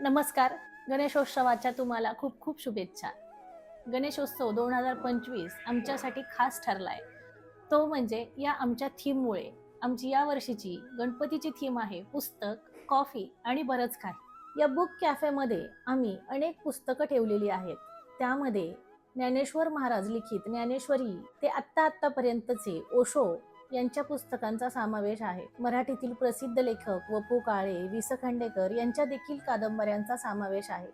नमस्कार. गणेशोत्सवाच्या तुम्हाला खूप खूप शुभेच्छा. गणेशोत्सव दोन हजार पंचवीस आमच्यासाठी खास ठरला आहे तो म्हणजे या आमच्या थीममुळे आमची या वर्षीची गणपतीची थीम आहे पुस्तक कॉफी आणि बरंच काही. या बुक कॅफेमध्ये आम्ही अनेक पुस्तकं ठेवलेली आहेत. त्यामध्ये ज्ञानेश्वर महाराज लिखित ज्ञानेश्वरी ते आत्ता आत्तापर्यंतचे ओशो यांच्या पुस्तकांचा समावेश आहे. मराठीतील प्रसिद्ध लेखक वपू काळे वि स खांडेकर यांच्या देखील कादंबऱ्यांचा समावेश आहे.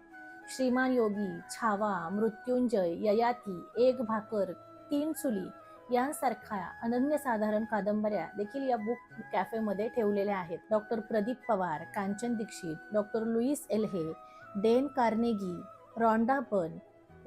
श्रीमान योगी छावा मृत्युंजय ययाती एक भाकर तीन चुली यांसारख्या अनन्यसाधारण कादंबऱ्या देखील या बुक कॅफेमध्ये ठेवलेल्या आहेत. Doctor Pradeep Pawar Kanchan Dixit doctor Louise Hay Dale Carnegie Rhonda Byrne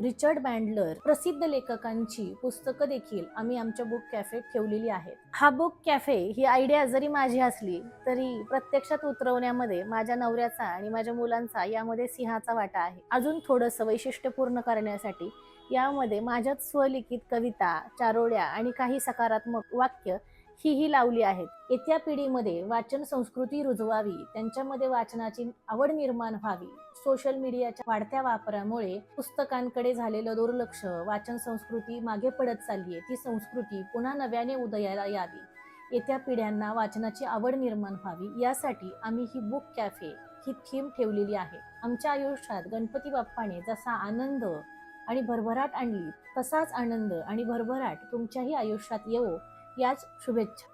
Richard Bandler प्रसिद्ध लेखकांची पुस्तकं देखील आम्ही आमच्या बुक कॅफेत ठेवलेली आहेत. हा बुक कॅफे ही आयडिया जरी माझी असली तरी प्रत्यक्षात उतरवण्यामध्ये माझ्या नवऱ्याचा आणि माझ्या मुलांचा यामध्ये सिंहाचा वाटा आहे. अजून थोडंसं वैशिष्ट्यपूर्ण करण्यासाठी यामध्ये माझ्याच स्वलिखित कविता चारोळ्या आणि काही सकारात्मक वाक्य ही ही लावली आहेत. येत्या पिढीमध्ये वाचन संस्कृती रुजवावी त्यांच्यामध्ये वाचनाची आवड निर्माण व्हावी. सोशल मीडियाच्या वाढत्या वापरामुळे पुस्तकांकडे झालेलं दुर्लक्ष वाचन संस्कृती मागे पडत चालली आहे ती संस्कृती पुन्हा नव्याने उदयाला यावी. येत्या पिढ्यांना वाचनाची आवड निर्माण व्हावी यासाठी आम्ही ही बुक कॅफे ही थीम ठेवलेली आहे. आमच्या आयुष्यात गणपती बाप्पाने जसा आनंद आणि भरभराट आणली तसाच आनंद आणि भरभराट तुमच्याही आयुष्यात येवो. याच शुभेच्छा.